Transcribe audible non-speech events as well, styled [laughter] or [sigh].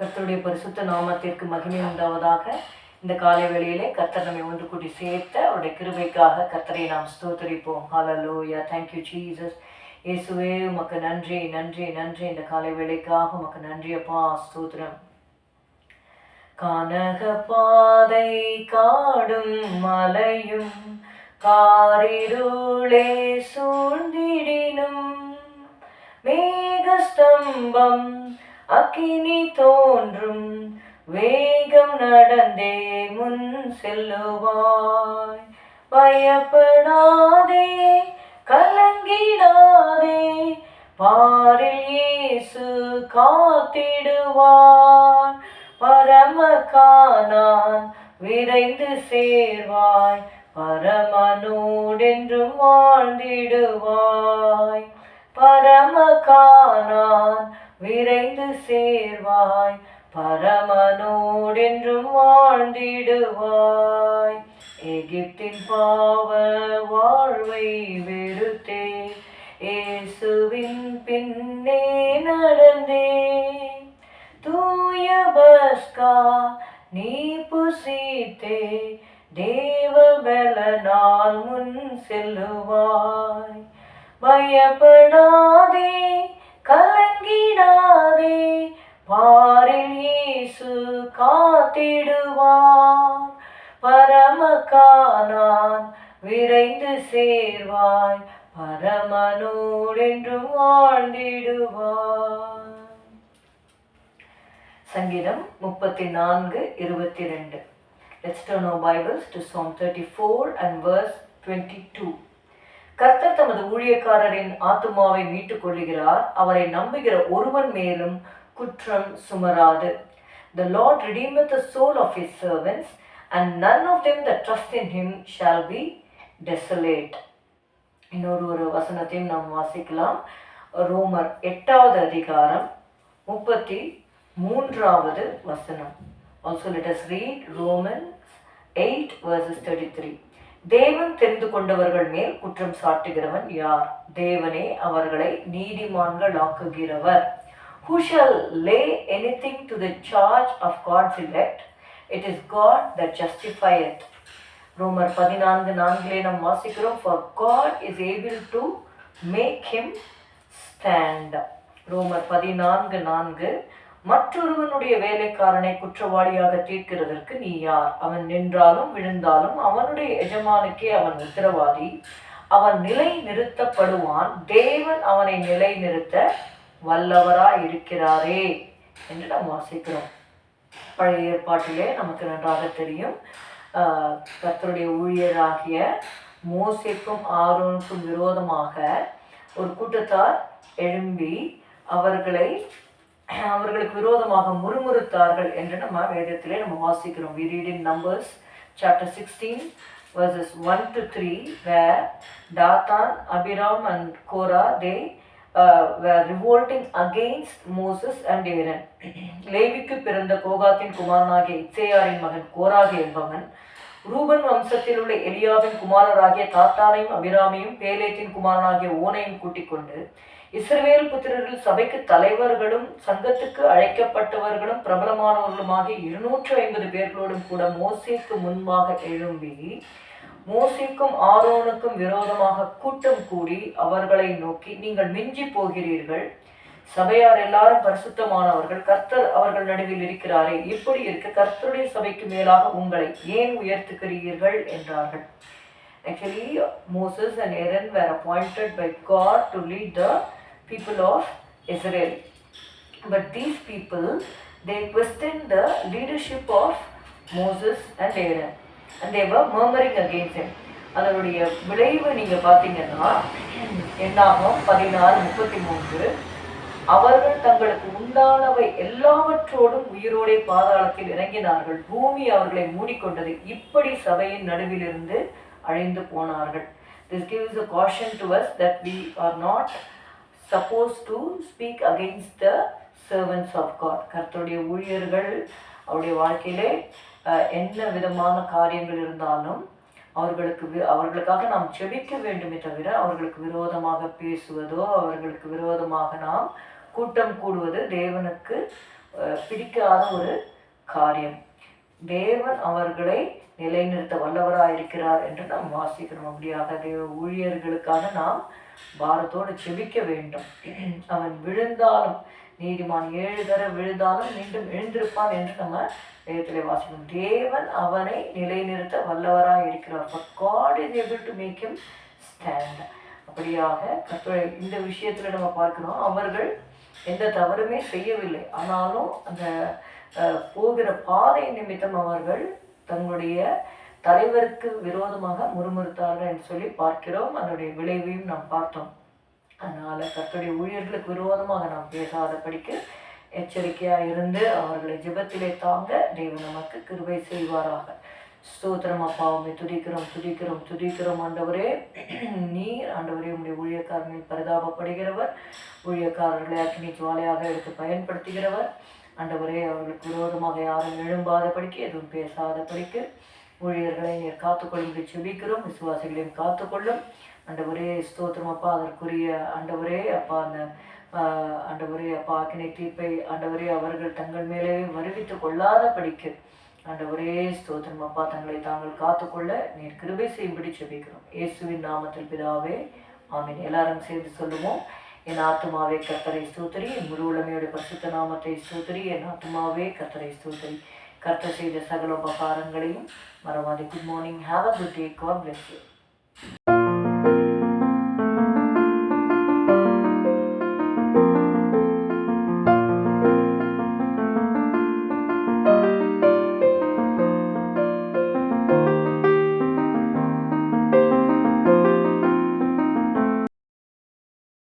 கர்த்தருடைய பரிசுத்த நாமத்திற்கு மகிமை உண்டாவதாக. இந்த காலை வேளையிலே கர்த்தர் நம்மை ஒன்று கூட்டி சேர்த்த அவருடைய கிருபைக்காக கர்த்தரை நாம் ஸ்தோத்தரிப்போம். ஹலலோயா தேங்க்யூ ஜீசஸ் இயேசுவே உமக்கு நன்றி நன்றி நன்றி. இந்த காலை வேளைக்காக உமக்கு நன்றி அப்பா. ஸ்தோத்திரம். கனக பாதை காடும் மலையும் காரிருளே சூழ்ந்திடினும் மேகஸ்தம்பம் அக்கினி தோன்றும் வேகம் நடந்தே முன் செல்லுவாய். பயப்படாதே கலங்கிடாதே பாரில் இயேசு காத்திடுவான் பரமகானான் விரைந்து சேர்வாய் பரமனோடென்றும் வாழ்ந்திடுவாய். பரமகானான் விரைந்து சேர்வாய். பரமனோடென்றும் வாழ்ந்திடுவாய். எகிப்தின் பாவ வாழ்வை வெறுத்தே இயேசுவின் பின்னே நடந்தே. தூய பஸ்கா நீ புசித்தே தேவ பலனால் முன் செல்லுவாய். பயப்படாதே கலங்கிடாதே பாரில் இயேசு காத்திடுவார். பரமகானான் விரைந்து சேர்வாய் பரமனோடென்றும் வாழ்ந்திடுவார். சங்கீதம் முப்பத்தி நான்கு இருபத்தி ரெண்டு Let's turn our Bibles to Psalm 34 and verse 22. கர்த்தர் தமது ஊழியக்காரரின் ஆத்துமாவை மீட்டுக் கொள்கிறார் அவரை நம்புகிற ஒருவன் மேலும் குற்றம் சுமராது. The Lord redeemeth the soul of his servants, and none of them that trust in him shall be desolate. இன்னொரு ஒரு வசனத்தையும் நாம் வாசிக்கலாம். ரோமர் எட்டாவது அதிகாரம் முப்பத்தி மூன்றாவது வசனம். Also let us read Romans eight verses thirty three தேவன் தெரிந்து கொண்டவர்கள் மேல் குற்றம் சாட்டுகிறவன் யார் தேவனே அவர்களை நீதிமான்கள் ஆக்குகிறவர் Who shall lay anything to the charge of God's elect? It is God that justifieth. ரோமர் பதினான்கு நான்கிலே நாம் வாசிக்கிறோம் for God is able to make him stand ரோமர் பதினான்கு நான்கு மற்றொருவனுடைய வேலைக்காரனை குற்றவாளியாக தீர்க்கிறதற்கு நீ யார்? அவன் நின்றாலும் விழுந்தாலும் அவனுடைய எஜமானுக்கே அவன் உத்தரவாதி. அவன் நிலை நிறுத்தப்படுவான் தேவன் அவனை நிலை நிறுத்த வல்லவரா இருக்கிறாரே என்று நாம் வாசிக்கிறோம். பழைய ஏற்பாட்டிலே நமக்கு நன்றாக தெரியும். கத்தருடைய ஊழியராகிய மோசிக்கும் ஆரோனுக்கும் விரோதமாக ஒரு கூட்டத்தார் எழும்பி அவர்களை அவர்களுக்கு விரோதமாக முறுமுறுத்தார்கள் என்று நம்ம வேதத்திலே நம்ம வாசிக்கிறோம். We read in Numbers chapter sixteen verses 1 to 3 where Dathan, Abiram and Korah they uh, were revolting against Moses and Aaron. [clears throat] லேவிக்கு பிறந்த கோகாத்தின் குமாரனாகிய இச்சையாரின் மகன் கோராக என்பவன் ரூபன் வம்சத்தில் உள்ள எலியாவின் குமாரராகிய தாத்தானையும் அபிராமையும் பேலேத்தின் குமாரனாகிய ஓனையும் கூட்டிக் கொண்டு இஸ்ரவேல் புத்திரர்கள் சபைக்கு தலைவர்களும் சங்கத்துக்கு அழைக்கப்பட்டவர்களும் பிரபலமானவர்களுமாக இருநூற்று ஐம்பது பேர்களோடும் கூட மோசேக்கு முன்பாக எழும்பி மோசேக்கும் ஆரோனுக்கும் விரோதமாக கூட்டம் கூடி அவர்களை நோக்கி நீங்கள் மிஞ்சி போகிறீர்கள். சபையார் எல்லாரும் பரிசுத்தமானவர்கள். கர்த்தர் அவர்கள் நடுவில் இருக்கிறாரே. இப்படி இருக்க கர்த்தருடைய சபைக்கு மேலாக உங்களை ஏன் உயர்த்துக்கிறீர்கள் என்றார்கள். Actually Moses and Aaron were appointed by God to lead the people of Israel. But these people, they questioned the leadership of Moses and Aaron. And they were murmuring against him. அதனுடைய விளைவு நீங்கள் பார்த்தீங்கன்னா என்னாகும் பதினாறு முப்பத்தி மூன்று அவர்கள் தங்களுக்கு உண்டானவை எல்லாவற்றோடும் உயிரோடே பாதாளத்தில் இறங்கினார்கள் பூமி அவர்களை மூடிக்கொண்டது இப்படி சபையின் நடுவிலிருந்து அழிந்து போனார்கள் this gives a caution to us that we are not suppose to speak against the servants of God கர்த்தருடைய ஊழியர்கள் அவருடைய வாழ்க்கையிலே என்ன விதமான காரியங்கள் இருந்தாலும் அவர்களுக்கு வி- அவர்களுக்காக நாம் செபிக்க வேண்டுமே தவிர அவர்களுக்கு விரோதமாக பேசுவதோ அவர்களுக்கு விரோதமாக நாம் கூட்டம் கூடுவது தேவனுக்கு பிடிக்காத ஒரு காரியம். தேவன் அவர்களை நிலைநிறுத்த வல்லவராக இருக்கிறார் என்று நாம் வாசிக்கிறோம். அப்படியாக ஊழியர்களுக்காக நாம் பாரத்தோடு செபிக்க வேண்டும். அவன் விழுந்தாலும் நீதிமான் ஏழு தர விழுந்தாலும் மீண்டும் எழுந்திருப்பான் என்று நம்ம வேதத்தில் வாசிக்கணும் தேவன் அவனை நிலைநிறுத்த வல்லவராக இருக்கிறார். But God is able to make him stand அப்படியாக கர்த்தருடைய இந்த விஷயத்தில் நம்ம பார்க்கிறோம். அவர்கள் எந்த தவறுமே செய்யவில்லை. ஆனாலும் அந்த போகிற பாதை நிமித்தம் அவர்கள் தங்களுடைய தலைவருக்கு விரோதமாக முறுமுறுத்தார்கள் என்று சொல்லி பார்க்கிறோம். அதனுடைய விளைவையும் நாம் பார்த்தோம். அதனால் கர்த்தருடைய ஊழியர்களுக்கு விரோதமாக நாம் பேசாத படிக்கு எச்சரிக்கையாக இருந்து அவர்களை ஜிபத்திலே தாங்க தெய்வம் நமக்கு கிருபை செய்வாராக. ஸ்தோத்திரம் அப்பாவுமே துதிக்கிறோம் துதிக்கிறோம் துதிக்கிறோம் ஆண்டவரே. நீர் ஆண்டவரே உடைய ஊழியக்காரர்கள் பரிதாபப்படுகிறவர். ஊழியக்காரர்களை அக்னி ஜுவாலையாக எடுத்து பயன்படுத்துகிறவர். ஆண்டவரே அவர்களுக்கு விரோதமாக யாரும் எழும்பாதபடிக்கு எதுவும் பேசாதபடிக்கு ஊழியர்களை நீர் காத்துக்கொள்ளும்படி செபிக்கிறோம் விசுவாசிகளையும் காத்துக்கொள்ளும். ஆண்டவரே ஸ்தோத்திரம் அப்பா. அதற்குரிய ஆண்டவரே அப்பா அந்த ஆஹ், ஆண்டவரே அப்பா ஆக்கினை தீர்ப்பை ஆண்டவரே அவர்கள் தங்கள் மேலே வருவித்துக் கொள்ளாதபடிக்கு. ஆண்டவரே ஸ்தோத்திரம் அப்பா. தங்களை தாங்கள் காத்துக்கொள்ள நீர் கிருபை செய்யும்படி செபிக்கிறோம் இயேசுவின் நாமத்தில் பிதாவே ஆமீன். எல்லாரும் சேர்ந்து சொல்லுவோம். என் ஆத்மாவே கர்த்தரை ஸ்தூத்திரி. என் முழு உளமையோட பசுத்த நாமத்தை ஸ்தூத்திரி. என் ஆத்மாவே கர்த்தரை ஸ்தூத்திரி. கர்த்தர் செய்த சகல உபகாரங்களையும் மறவாதி. Good morning have a good day God bless you